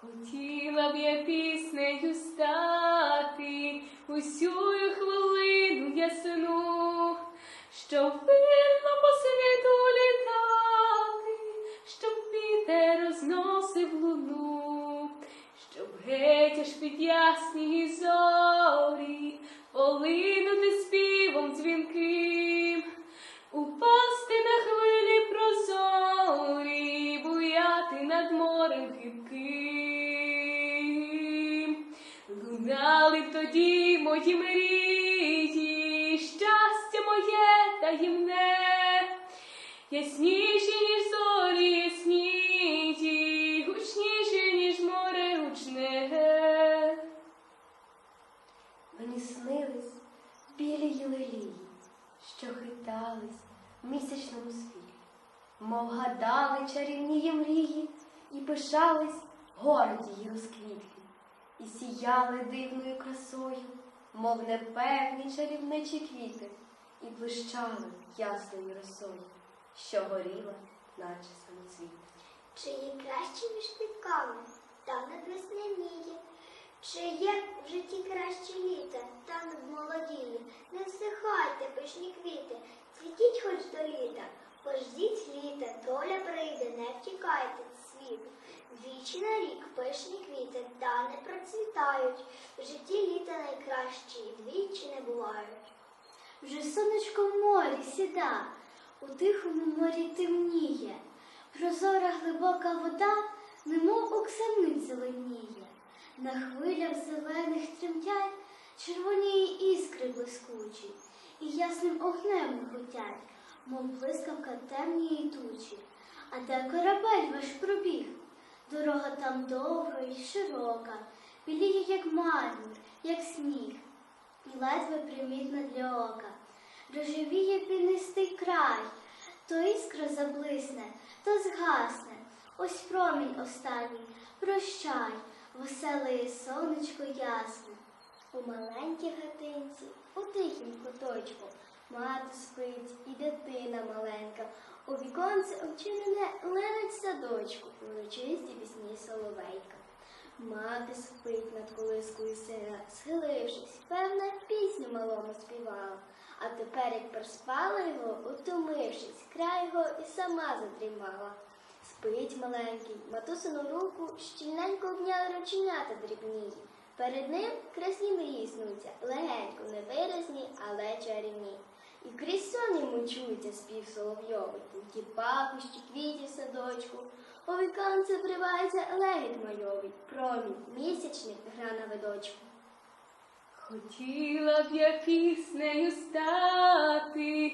Хотіла б я піснею стати усю хвилину ясну, щоб вирно по світу літати, щоб вітер розносив луну, щоб геть аж під ясні зорі Тоді мої мрії, щастя моє таємне, ясніші, ніж зорі ясніті, гучніші, ніж море гучне. Мені снились білі єлелії, що хитались в місячному світлі, мов гадали чарівні мрії і пишались горді її розквітлі, і сіяли дивною красою, мов непевні чарівничі квіти, і блищали ясною росою, що горіла, наче самоцвіт. Чи є краще між квітками, там над весняніє? Чи є в житті краще літа, там молодіє? Не всихайте, пишні квіти, цвітіть хоч до літа, пождіть літа, доля прийде, не втікайте світ. Двічі на рік пишні квіти, та не процвітають. В житті літа найкращі, двічі не бувають. Вже сонечко в морі сіда, у тихому морі темніє, прозора глибока вода, немов оксамит зеленіє. На хвилях зелених тремтять червоні іскри блискучі, і ясним огнем миготять, мов блискавка темнієї тучі. А де корабель ваш пробіг? Дорога там довга і широка, біліє, як мармур, як сніг і ледве примітна для ока. Рожевіє пінистий край, то іскра заблисне, то згасне. Ось промінь останній, прощай, веселе сонечко ясне. У маленькій хатинці, у тихім куточку, мати спить і дитина маленька. У віконце обчинене линить садочку, урочисті пісні соловейка. Мати спить над колискою сина, схилившись, певна пісню малому співала. А тепер, як проспала його, утомившись, край його і сама задрімала. Спить маленький, матусину руку щільненько обняли рученята дрібні. Перед ним красні мрії снуться, чується спів соловйовий, ті пахощі, квіті садочку. У віконце вривається легіт майовий, промінь місячний гра на видочку. Хотіла б я піснею стати